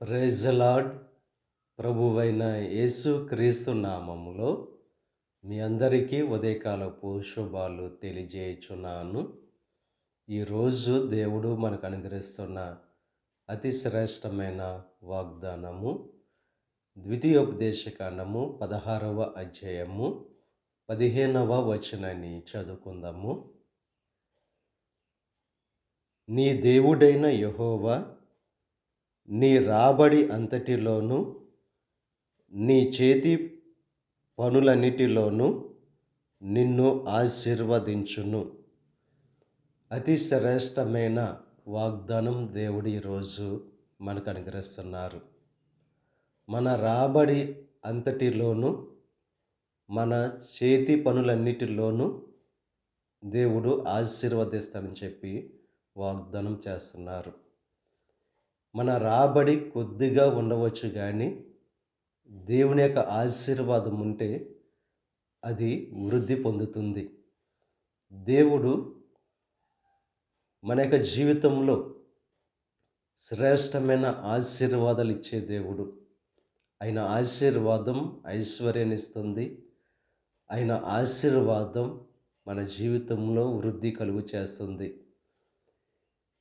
ప్రైజలాడ్ ప్రభువైన యేసు క్రీస్తు నామములో మీ అందరికీ ఉదయకాలపు శుభాలు తెలియజేయుచున్నాను. ఈరోజు దేవుడు మనకు అనుగ్రహిస్తున్న అతి శ్రేష్టమైన వాగ్దానము ద్వితీయోపదేశకాండము పదహారవ అధ్యాయము పదిహేనవ వచనాన్ని చదువుకుందాము. నీ దేవుడైన యహోవా నీ రాబడి అంతటిలోనూ నీ చేతి పనులన్నిటిలోనూ నిన్ను ఆశీర్వదించును. అతి శ్రేష్టమైన వాగ్దానం దేవుడు ఈరోజు మనకు అనుగ్రహిస్తున్నారు. మన రాబడి అంతటిలోనూ మన చేతి పనులన్నిటిలోనూ దేవుడు ఆశీర్వదిస్తానని చెప్పి వాగ్దానం చేస్తున్నారు. మన రాబడి కొద్దిగా ఉండవచ్చు కానీ దేవుని యొక్క ఆశీర్వాదం ఉంటే అది వృద్ధి పొందుతుంది. దేవుడు మన యొక్క జీవితంలో శ్రేష్టమైన ఆశీర్వాదాలు ఇచ్చే దేవుడు. ఆయన ఆశీర్వాదం ఐశ్వర్యాన్ని ఇస్తుంది ఆయన ఆశీర్వాదం మన జీవితంలో వృద్ధి కలుగు చేస్తుంది.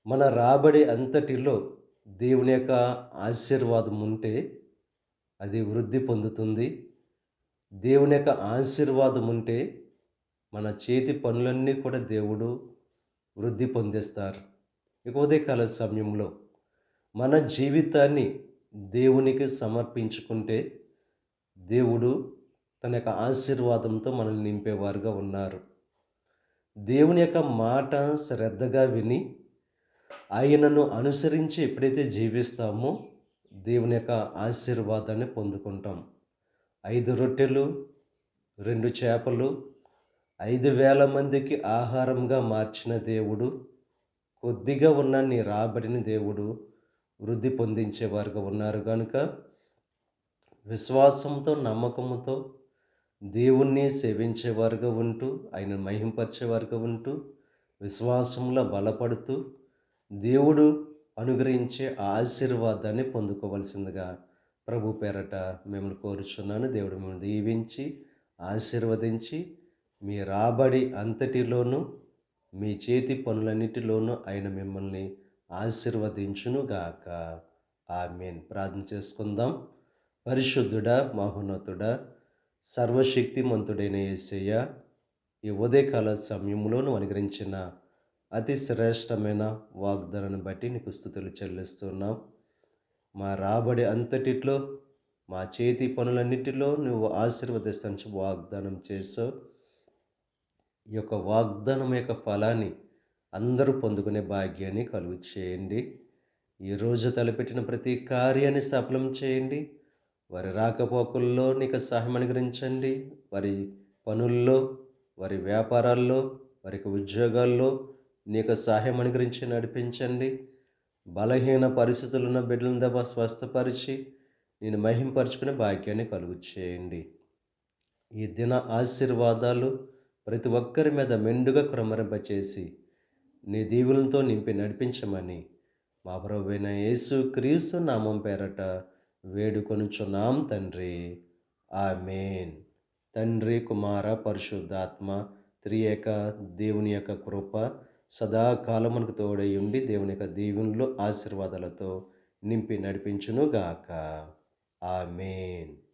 మన రాబడి అంతటిలో దేవుని యొక్క ఆశీర్వాదం ఉంటే అది వృద్ధి పొందుతుంది. దేవుని యొక్క ఆశీర్వాదం ఉంటే మన చేతి పనులన్నీ కూడా దేవుడు వృద్ధి పొందిస్తారు. ఇక ఉదయకాల సమయంలో మన జీవితాన్ని దేవునికి సమర్పించుకుంటే దేవుడు తన యొక్క ఆశీర్వాదంతో మనల్ని నింపేవారుగా ఉన్నారు. దేవుని యొక్క మాట శ్రద్ధగా విని ఆయనను అనుసరించి ఎప్పుడైతే జీవిస్తామో దేవుని యొక్క ఆశీర్వాదాన్ని పొందుకుంటాం. ఐదు రొట్టెలు రెండు చేపలు ఐదు వేల మందికి ఆహారంగా మార్చిన దేవుడు కొద్దిగా ఉన్న నీ రాబడిని దేవుడు వృద్ధి పొందించేవారుగా ఉన్నారు కనుక విశ్వాసంతో నమ్మకంతో దేవుణ్ణి సేవించేవారుగా ఉంటూ ఆయన మహింపరిచేవారుగా ఉంటూ విశ్వాసంలో బలపడుతూ దేవుడు అనుగ్రహించే ఆశీర్వాదాన్ని పొందుకోవలసిందిగా ప్రభు పేరట మిమ్మల్ని కోరుచున్నాను. దేవుడు మిమ్మల్ని దీవించి ఆశీర్వదించి మీ రాబడి అంతటిలోనూ మీ చేతి పనులన్నిటిలోనూ ఆయన మిమ్మల్ని ఆశీర్వదించునుగాక. ఆమెన్. ప్రార్థన చేసుకుందాం. పరిశుద్ధుడా మహోన్నతుడా సర్వశక్తిమంతుడైన యేసయ్య ఈ ఉదయకాల సమయంలోను అనుగ్రహించిన అతి శ్రేష్టమైన వాగ్దానాన్ని బట్టి నీకు స్థుతులు చెల్లిస్తున్నాం. మా రాబడి అంతటిలో మా చేతి పనులన్నిటిలో నువ్వు ఆశీర్వదిస్తాను వాగ్దానం చేసావు ఈ యొక్క వాగ్దానం యొక్క ఫలాన్ని అందరూ పొందుకునే భాగ్యాన్ని కలుగు చేయండి. ఈరోజు తలపెట్టిన ప్రతి కార్యాన్ని సఫలం చేయండి. వారి రాకపోకల్లో నీకు సహాయం అనుగ్రహించండి. వారి పనుల్లో వారి వ్యాపారాల్లో వారికి ఉద్యోగాల్లో నీకు సహాయం అనుగ్రహించి నడిపించండి. బలహీన పరిస్థితులు ఉన్న బిడ్డలను దెబ్బ స్వస్థపరిచి నేను మహింపరుచుకునే భాగ్యాన్ని కలుగు చేయండి. ఈ దిన ఆశీర్వాదాలు ప్రతి ఒక్కరి మీద మెండుగా క్రమరింపచేసి నీ దీవులతో నింపి నడిపించమని మా ప్రభువైన యేసు క్రీస్తు నామం పేరట వేడుకొనుచున్నాం తండ్రి. ఆమెన్. తండ్రి కుమార పరిశుద్ధాత్మ త్రియేక దేవుని యొక్క కృప సదాకాలమునకు తోడై ఉండి దేవుని యొక్క దీవునిలో ఆశీర్వాదాలతో నింపి నడిపించునుగాక. ఆమెన్.